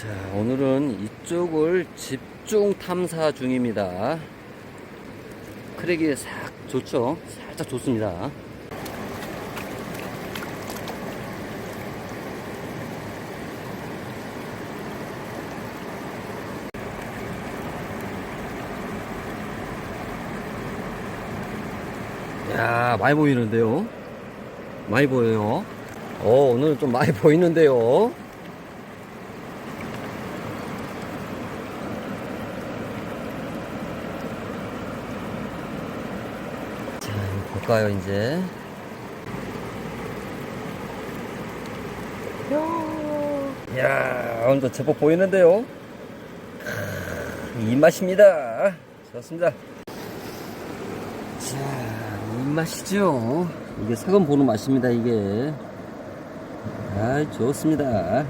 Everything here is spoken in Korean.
자, 오늘은 이쪽을 집중 탐사 중입니다. 크랙이 싹 좋죠? 살짝 좋습니다. 야, 많이 보이는데요? 많이 보여요. 어, 오늘 좀 많이 보이는데요? 자, 이거 볼까요, 이제? 야, 오늘도 제법 보이는데요? 크, 이 맛입니다. 좋습니다. 자, 이 맛이죠? 이게 색은 보는 맛입니다, 이게. 아, 좋습니다.